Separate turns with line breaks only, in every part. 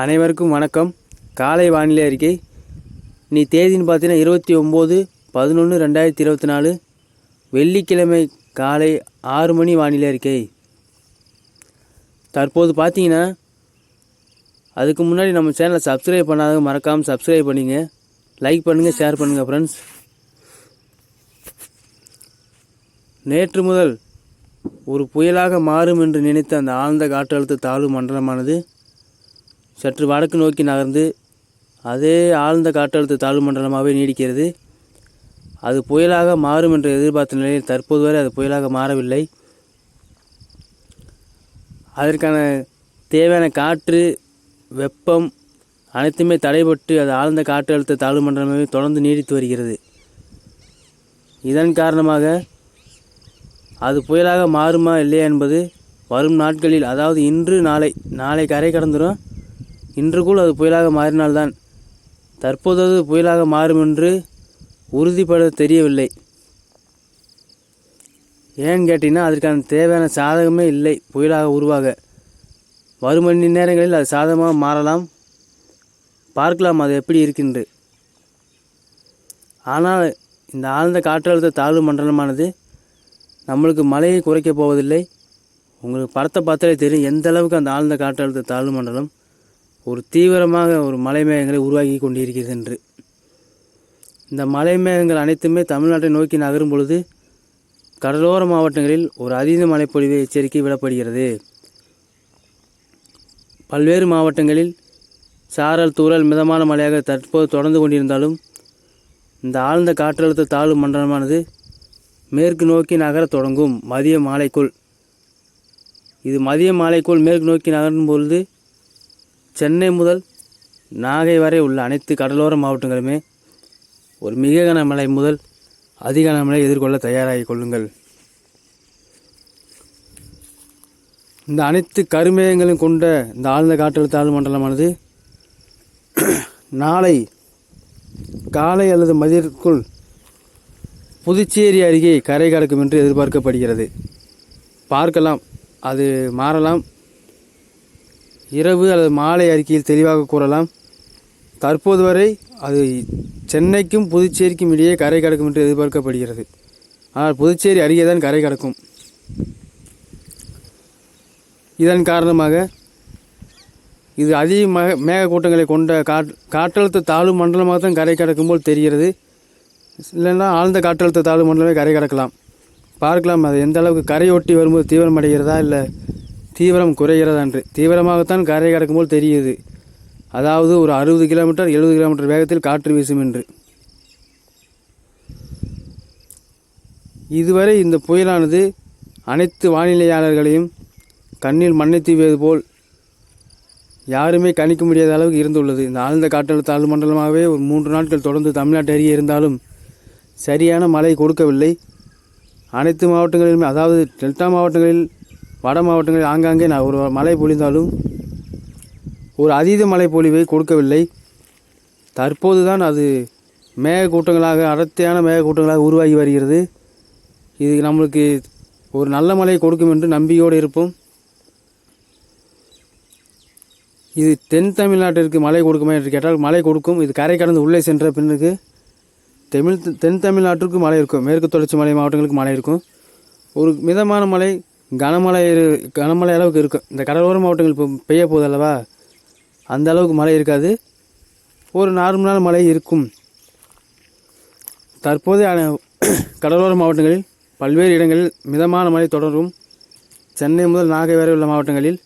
அனைவருக்கும் வணக்கம். காலை வானிலை அறிக்கை. நீ தேதின்னு பார்த்தீங்கன்னா இருபத்தி ஒம்பது பதினொன்று ரெண்டாயிரத்தி இருபத்தி நாலு. வெள்ளிக்கிழமை காலை ஆறு மணி வானிலை அறிக்கை. தற்போது பார்த்தீங்கன்னா அதுக்கு முன்னாடி நம்ம சேனலை சப்ஸ்கிரைப் பண்ணாத மறக்காமல் சப்ஸ்கிரைப் பண்ணிங்க. லைக் பண்ணுங்கள் ஷேர் பண்ணுங்கள் ஃப்ரெண்ட்ஸ் நேற்று முதல் ஒரு புயலாக மாறும் என்று நினைத்த அந்த ஆழ்ந்த காற்றழுத்த தாழ்வு மண்டலமானது சற்று வடக்கு நோக்கி நகர்ந்து அதே ஆழ்ந்த காற்றழுத்த தாழ்வு மண்டலமாகவே நீடிக்கிறது. அது புயலாக மாறும் என்று எதிர்பார்த்த நிலையில் தற்போது வரை அது புயலாக மாறவில்லை. அதற்கான தேவையான காற்று வெப்பம் அனைத்துமே தடைபட்டு அது ஆழ்ந்த காற்றழுத்த தாழ்வு மண்டலமாகவே தொடர்ந்து நீடித்து வருகிறது. இதன் காரணமாக அது புயலாக மாறுமா இல்லையா என்பது வரும் நாட்களில் அதாவது இன்று நாளை நாளை கரை கடந்துடும் இன்றுக்குள் அது புயலாக மாறினால்தான். தற்போது அது புயலாக மாறும் என்று உறுதிப்பட தெரியவில்லை. ஏன்னு கேட்டிங்கன்னா அதற்கான தேவையான சாதகமே இல்லை புயலாக உருவாக. வரும் மணி நேரங்களில் அது சாதகமாக மாறலாம். பார்க்கலாம் அது எப்படி இருக்கின்று. ஆனால் இந்த ஆழ்ந்த காற்றழுத்த தாழ்வு மண்டலமானது நம்மளுக்கு மழையை குறைக்கப் போவதில்லை. உங்களுக்கு படத்தை பார்த்தாலே தெரியும் எந்த அளவுக்கு அந்த ஆழ்ந்த காற்றழுத்த தாழ்வு மண்டலம் ஒரு தீவிரமாக ஒரு மலை மேகங்களை உருவாக்கி கொண்டிருக்கிறது என்று. இந்த மலை மேகங்கள் அனைத்துமே தமிழ்நாட்டை நோக்கி நகரும் பொழுது கடலோர மாவட்டங்களில் ஒரு அதீத மழைப்பொழிவு எச்சரிக்கை விடப்படுகிறது. பல்வேறு மாவட்டங்களில் சாரல் தூரல் மிதமான மழையாக தற்போது தொடர்ந்து கொண்டிருந்தாலும் இந்த ஆழ்ந்த காற்றழுத்த தாழ்வு மண்டலமானது மேற்கு நோக்கி நகரத் தொடங்கும் மதிய மாலைக்குள். இது மதிய மாலைக்குள் மேற்கு நோக்கி நகரும் பொழுது சென்னை முதல் நாகை வரை உள்ள அனைத்து கடலோர மாவட்டங்களுமே ஒரு மிக கனமழை முதல் அதிக கனமழை எதிர்கொள்ள தயாராகி கொள்ளுங்கள். இந்த அனைத்து கருமேகங்களும் கொண்ட இந்த ஆழ்ந்த காற்றழுத்த தாழ்வு மண்டலமானது நாளை காலை அல்லது மதியத்திற்குள் புதுச்சேரி அருகே கரை கடக்கும் என்று எதிர்பார்க்கப்படுகிறது. பார்க்கலாம். அது மாறலாம். இரவு அல்லது மாலை அறிக்கையில் தெளிவாக கூறலாம். தற்போது வரை அது சென்னைக்கும் புதுச்சேரிக்கும் இடையே கரை கடக்கும் என்று எதிர்பார்க்கப்படுகிறது. ஆனால் புதுச்சேரி அருகே தான் கரை கடக்கும். இதன் காரணமாக இது அதிக மக மேகக்கூட்டங்களை கொண்ட காட் காற்றழுத்த தாழ்வு மண்டலமாக தான் கரை கடக்கும் போல் தெரிகிறது. இல்லைன்னா ஆழ்ந்த காற்றழுத்த தாழ்வு மண்டலமே கரை கடக்கலாம். பார்க்கலாம் அது எந்த அளவுக்கு கரையொட்டி வரும்போது தீவிரம் அடைகிறதா இல்லை தீவிரம் குறைகிறது அன்று தீவிரமாகத்தான் கரை கடக்கும் போல் தெரியுது. அதாவது ஒரு அறுபது கிலோமீட்டர் எழுபது கிலோமீட்டர் வேகத்தில் காற்று வீசும் என்று. இதுவரை இந்த புயலானது அனைத்து வானிலையாளர்களையும் கண்ணில் மண்ணை தீவியது போல் யாருமே கணிக்க முடியாத அளவுக்கு இருந்துள்ளது. இந்த ஆழ்ந்த காற்றழுத்த தாழ்வு மண்டலமாகவே ஒரு மூன்று நாட்கள் தொடர்ந்து தமிழ்நாட்டு அருகே இருந்தாலும் சரியான மழை கொடுக்கவில்லை. அனைத்து மாவட்டங்களிலுமே அதாவது டெல்டா மாவட்டங்களில் வட மாவட்டங்களில் ஆங்காங்கே நான் ஒரு மழை பொழிந்தாலும் ஒரு அதீத மழை பொழிவை கொடுக்கவில்லை. தற்போது தான் அது மேகக்கூட்டங்களாக அடர்த்தியான மேகக்கூட்டங்களாக உருவாகி வருகிறது. இது நம்மளுக்கு ஒரு நல்ல மழை கொடுக்கும் என்று நம்பிக்கையோடு இருப்போம். இது தென் தமிழ்நாட்டிற்கு மழை கொடுக்குமா என்று கேட்டால் மழை கொடுக்கும். இது கரை கடந்து உள்ளே சென்ற பின்னுக்கு தமிழ் தென் தமிழ்நாட்டிற்கு மழை இருக்கும். மேற்கு தொடர்ச்சி மலை மாவட்டங்களுக்கு மழை இருக்கும். ஒரு மிதமான மழை கனமழை இரு- கனமழை அளவுக்கு இருக்கும் இந்த கடலோர மாவட்டங்கள் இப்போ பெய்ய போகுது அல்லவா? அந்த அளவுக்கு மழை இருக்காது. ஒரு நார்மலான மழை இருக்கும். தற்போது கடலோர மாவட்டங்களில் பல்வேறு இடங்களில் மிதமான மழை தொடரும். சென்னை முதல் நாகை வரை உள்ள மாவட்டங்களில்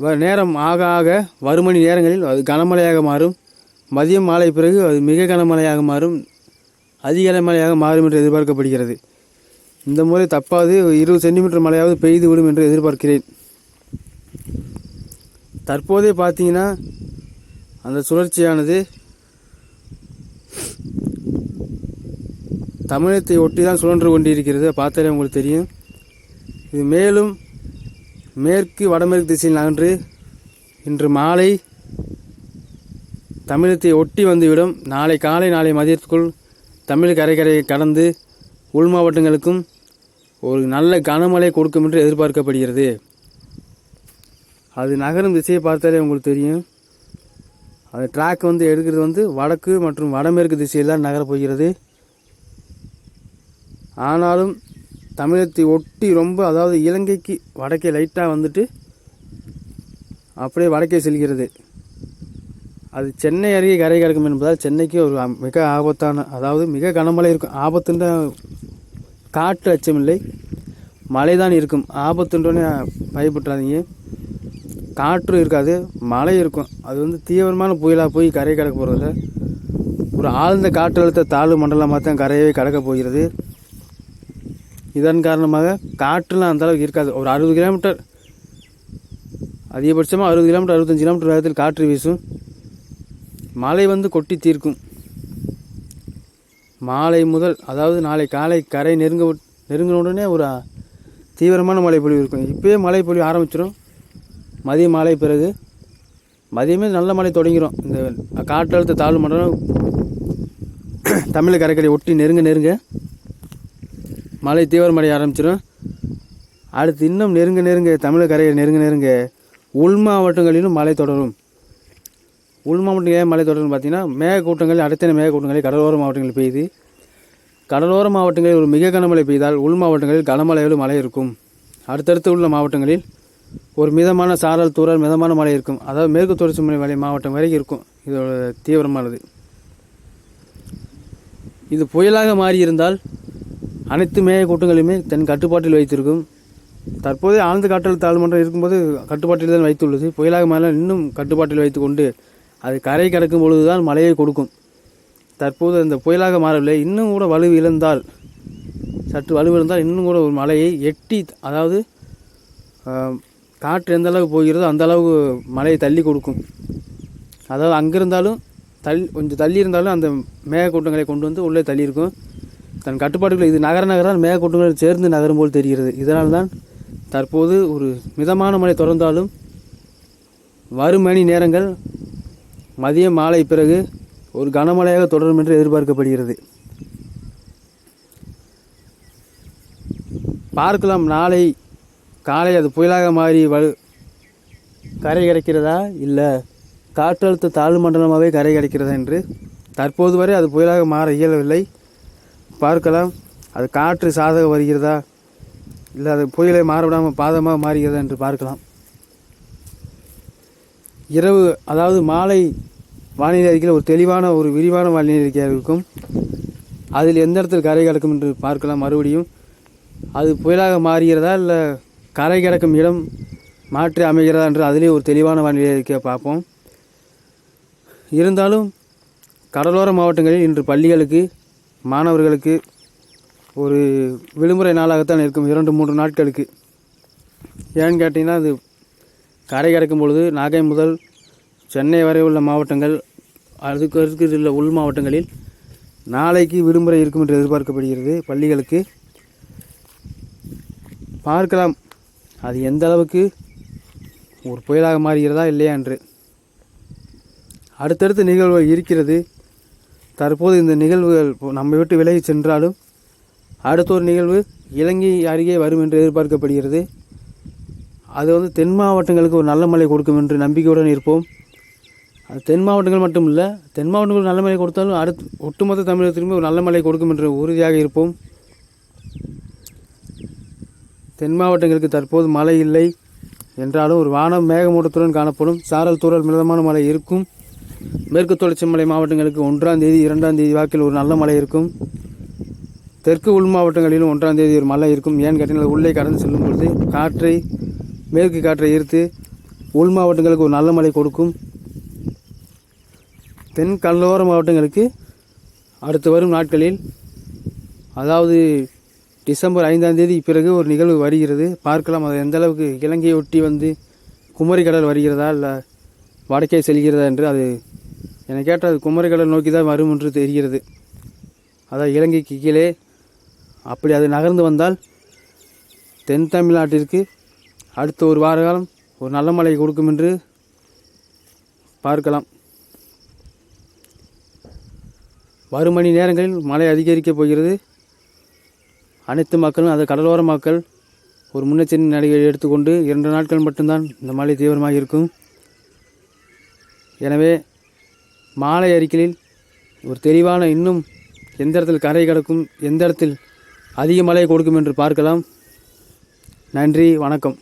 வ- நேரம் ஆக ஆக வருமணி நேரங்களில் அது கனமழையாக மாறும். மதியம் மாலை பிறகு அது மிக கனமழையாக மாறும். அதிக மழையாக மாறும் என்று எதிர்பார்க்கப்படுகிறது. இந்த முறை தப்பாது இருபது சென்டிமீட்டர் மழையாவது பெய்து விடும் என்று எதிர்பார்க்கிறேன். தற்போதே பார்த்தீங்கன்னா அந்த சுழற்சியானது தமிழகத்தை ஒட்டி தான் சுழன்று கொண்டிருக்கிறது. பார்த்தாலே உங்களுக்கு தெரியும். இது மேலும் மேற்கு வடமேற்கு திசையில் நகன்று இன்று மாலை தமிழகத்தை ஒட்டி வந்துவிடும். நாளை காலை நாளை மதியத்துக்குள் தமிழ் கரைக்கரையை கடந்து உள் மாவட்டங்களுக்கும் ஒரு நல்ல கனமழை கொடுக்கும் என்று எதிர்பார்க்கப்படுகிறது. அது நகரும் திசையை பார்த்தாலே உங்களுக்கு தெரியும். அது ட்ராக் வந்து எடுக்கிறது வந்து வடக்கு மற்றும் வடமேற்கு திசையில் தான் நகரப்போகிறது ஆனாலும் தமிழகத்தை ஒட்டி ரொம்ப அதாவது இலங்கைக்கு வடக்கே லைட்டாக வந்துட்டு அப்படியே வடக்கே செல்கிறது. அது சென்னை அருகே கரை கிடக்கும் என்பதால் சென்னைக்கு ஒரு மிக ஆபத்தான அதாவது மிக கனமழை இருக்கும். ஆபத்துன்னு காற்று அச்சமில்லை. மழை தான் இருக்கும். ஆபத்துன்றோன்னே பயப்பட்டுறாதீங்க காற்றும் இருக்காது மழை இருக்கும். அது வந்து தீவிரமான புயலாக போய் கரை கடக்க போகிறதில்ல ஒரு ஆழ்ந்த காற்றழுத்த தாழ்வு மண்டலமாக தான் கரையவே கடக்க போகிறது. இதன் காரணமாக காற்றுலாம் அந்தளவுக்கு இருக்காது. ஒரு அறுபது கிலோமீட்டர். அதிகபட்சமாக அறுபது கிலோமீட்டர் அறுபத்தஞ்சு கிலோமீட்டர் வேகத்தில் காற்று வீசும். மழை வந்து கொட்டி தீர்க்கும். மாலை முதல் அதாவது நாளை காலை கரை நெருங்க நெருங்கின உடனே ஒரு தீவிரமான மழை பொழிவு இருக்கும். இப்போயே மழை பொழிவு ஆரம்பிச்சிடும் மதிய மாலை பிறகு. மதியமே நல்ல மழை தொடங்கிடும் இந்த காற்றழுத்த தாழ்வு மண்டலம் தமிழக கரைக்கடை ஒட்டி நெருங்க நெருங்க மழை தீவிரமடைய ஆரம்பிச்சிடும் அடுத்து இன்னும் நெருங்க நெருங்க தமிழக கரையை நெருங்க நெருங்க உள் மாவட்டங்களிலும் மழை தொடரும். உள் மாவட்டம் ஏன் மழை தொடரும்னு பார்த்தீங்கன்னா மேகக்கூட்டங்கள் அடுத்த மேகக்கூட்டங்களில் கடலோர மாவட்டங்களில் பெய்யுது. கடலோர மாவட்டங்களில் ஒரு மிக கனமழை பெய்தால் உள் மாவட்டங்களில் கனமழையோடு மழை இருக்கும். அடுத்தடுத்து உள்ள மாவட்டங்களில் ஒரு மிதமான சாரல் தூரல் மிதமான மழை இருக்கும். அதாவது மேற்கு தொடர்ச்சி மலை மலை மாவட்டம் வரைக்கும் இருக்கும். இதோட தீவிரமானது. இது புயலாக மாறியிருந்தால் அனைத்து மேகக்கூட்டங்களையுமே தன் கட்டுப்பாட்டில் வைத்திருக்கும். தற்போது ஆழ்ந்த காற்றழுத்த தாழ்மன்றம் இருக்கும்போது கட்டுப்பாட்டில் தான் வைத்துள்ளது. புயலாக மாறினால் இன்னும் கட்டுப்பாட்டில் வைத்துக்கொண்டு அது கரை கடக்கும் பொழுது தான் மழையை கொடுக்கும். தற்போது அந்த புயலாக மாறவில்லை. இன்னும் கூட வலு இழந்தால் சற்று வலுவிழந்தால் இன்னும் கூட ஒரு மழையை எட்டி அதாவது காற்று எந்த அளவுக்கு போகிறதோ அந்த அளவுக்கு மழையை தள்ளி கொடுக்கும். அதாவது அங்கே இருந்தாலும் தள்ளி கொஞ்சம் தள்ளி இருந்தாலும் அந்த மேகக்கூட்டங்களை கொண்டு வந்து உள்ளே தள்ளியிருக்கும். தன் கட்டுப்பாட்டுக்குள்ள இது நகர நகரால் மேகக்கூட்டங்கள் சேர்ந்து நகரும் போல் தெரிகிறது. இதனால் தான் தற்போது ஒரு மிதமான மழை தொடர்ந்தாலும் வரும் மணி நேரங்கள் மதியம் மாலை பிறகு ஒரு கனமழையாக தொடரும் என்று எதிர்பார்க்கப்படுகிறது. பார்க்கலாம் நாளை காலை அது புயலாக மாறி வலு கரை கிடைக்கிறதா? இல்லை காற்றழுத்த தாழ்வு மண்டலமாகவே கரை கிடைக்கிறதா என்று? தற்போது வரை அது புயலாக மாற இயலவில்லை. பார்க்கலாம் அது காற்று சாதகம் வருகிறதா? இல்லை அது புயலை மாறவிடாமல் பாதமாக மாறுகிறதா என்று பார்க்கலாம். இரவு அதாவது மாலை வானிலை அறிக்கையில் ஒரு தெளிவான ஒரு விரிவான வானிலை அறிக்கையாக இருக்கும். அதில் எந்த இடத்துல கரை கிடக்கும் என்று பார்க்கலாம் மறுபடியும். அது புயலாக மாறுகிறதா இல்லை கரை கிடக்கும் இடம் மாற்றி அமைகிறதா என்று அதிலே ஒரு தெளிவான வானிலை அறிக்கையை பார்ப்போம். இருந்தாலும் கடலோர மாவட்டங்களில் இன்று பள்ளிகளுக்கு மாணவர்களுக்கு ஒரு விடுமுறை நாளாகத்தான் இருக்கும் இரண்டு மூன்று நாட்களுக்கு. ஏன்னு கேட்டிங்கன்னா அது கரை கடக்கும் பொழுது நாகை முதல் சென்னை வரை உள்ள மாவட்டங்கள் அதுக்கு அடுத்து உள்ள உள் மாவட்டங்களில் நாளைக்கு விடுமுறை இருக்கும் என்று எதிர்பார்க்கப்படுகிறது. பள்ளிகளுக்கு பார்க்கலாம். அது எந்த அளவுக்கு ஒரு புயலாக மாறுகிறதா இல்லையா என்று. அடுத்தடுத்த நிகழ்வுகள் இருக்கிறது. தற்போது இந்த நிகழ்வுகள் இப்போ நம்ம விட்டு விலகி சென்றாலும் அடுத்த ஒரு நிகழ்வு இலங்கை அருகே வரும் என்று எதிர்பார்க்கப்படுகிறது. அது வந்து தென் மாவட்டங்களுக்கு ஒரு நல்ல மழை கொடுக்கும் என்று நம்பிக்கையுடன் இருப்போம். அது தென் மாவட்டங்கள் மட்டும் இல்லை தென் மாவட்டங்களுக்கு நல்ல மழை கொடுத்தாலும் அடுத்து ஒட்டுமொத்த தமிழகத்திலுமே ஒரு நல்ல மழை கொடுக்கும் என்று உறுதியாக இருப்போம். தென் மாவட்டங்களுக்கு தற்போது மழை இல்லை என்றாலும் ஒரு வானம் மேகமூட்டத்துடன் காணப்படும். சாரல் தூரல் மிதமான மழை இருக்கும். மேற்கு தொடர்ச்சி மலை மாவட்டங்களுக்கு ஒன்றாம் தேதி இரண்டாம் தேதி வாக்கில் ஒரு நல்ல மழை இருக்கும். தெற்கு உள் மாவட்டங்களிலும் ஒன்றாம் தேதி ஒரு மழை இருக்கும். ஏன்னு கேட்டீங்கன்னா உள்ளே கடந்து செல்லும் பொழுது காற்றை மேற்கு காற்றை ஈர்த்து உள் மாவட்டங்களுக்கு ஒரு நல்ல மழை கொடுக்கும். தென் கடலோர மாவட்டங்களுக்கு அடுத்து வரும் நாட்களில் அதாவது டிசம்பர் ஐந்தாம் தேதி பிறகு ஒரு நிகழ்வு வருகிறது. பார்க்கலாம் அது எந்த அளவுக்கு இலங்கையை ஒட்டி வந்து குமரி கடல் வருகிறதா இல்லை வடக்கே செல்கிறதா என்று அது என்னை கேட்டால் அது குமரி கடல் நோக்கி தான் வரும் என்று தெரிகிறது. அதான் இலங்கைக்கு கீழே அப்படி அது நகர்ந்து வந்தால் தென் தமிழ்நாட்டிற்கு அடுத்த ஒரு வார காலம் ஒரு நல்ல மழை கொடுக்கும் என்று பார்க்கலாம். வரும் மணி நேரங்களில் மழை அதிகரிக்கப் போகிறது. அனைத்து மக்களும் அது கடலோர மக்கள் ஒரு முன்னெச்சரிக்கை நடவடிக்கை எடுத்துக்கொண்டு இரண்டு நாட்கள் மட்டும்தான் இந்த மழை தீவிரமாக இருக்கும். எனவே மாலை அறிக்கையில் ஒரு தெளிவான இன்னும் எந்த இடத்தில் கரை கிடக்கும் எந்த இடத்தில் அதிக மழை கொடுக்கும் என்று பார்க்கலாம். நன்றி வணக்கம்.